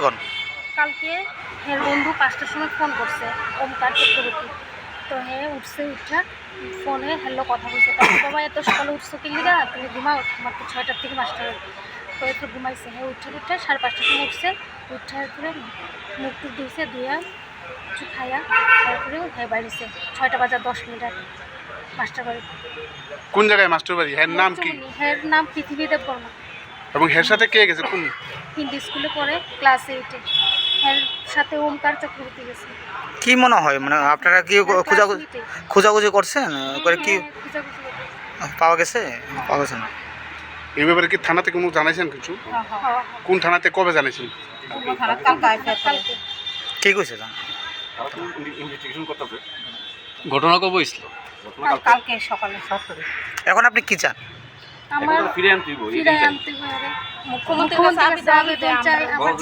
এখন কালকে এর বন্ধু পাঁচটার সময় ফোন করছে ওমকার চক্রবর্তী। তো হে উঠছে উঠা ফোনে হ্যালো কথা বলছে। তারপর বাবা এত সকালে উঠছো কি লিগা তুমি ঘুমাও তোমার তো ছয়টার থেকে মাস্টার তো একটু ঘুমাইছে। হ্যাঁ উঠে উঠে সাড়ে পাঁচটার সময় উঠছে। উঠার পরে মুখ টুক ধুইছে ধুইয়া কিছু খাইয়া তারপরে হ্যাঁ বাড়িছে। ছয়টা বাজার দশ মিনিট মাস্টার বাড়ি কোন জায়গায়? মাস্টার বাড়ি হ্যার নাম কি? হ্যার নাম পৃথিবী দেব বর্মা। এবং হের সাথে কে গেছে? কোন? হিন্দি স্কুলে পড়ে ক্লাস এইটে এর সাথে ওমকার চক্রবর্তী গেছে। কি মনে হয়? মানে আপনারা কি খোঁজাখুঁজি খোঁজাখুঁজি করছেন? করে কি পাওয়া গেছে? পাওয়া গেছে না। এই ব্যাপারে কি থানাতে কোনো জানাইছেন কিছু? কোন থানাতে কবে জানাইছেন? কি কইছে জান? ঘটনা কবে হয়েছিল? এখন আপনি কি চান? আমার ফিরে আনতে মুখ্যমন্ত্রীর কাছে আবেদন চাই আমার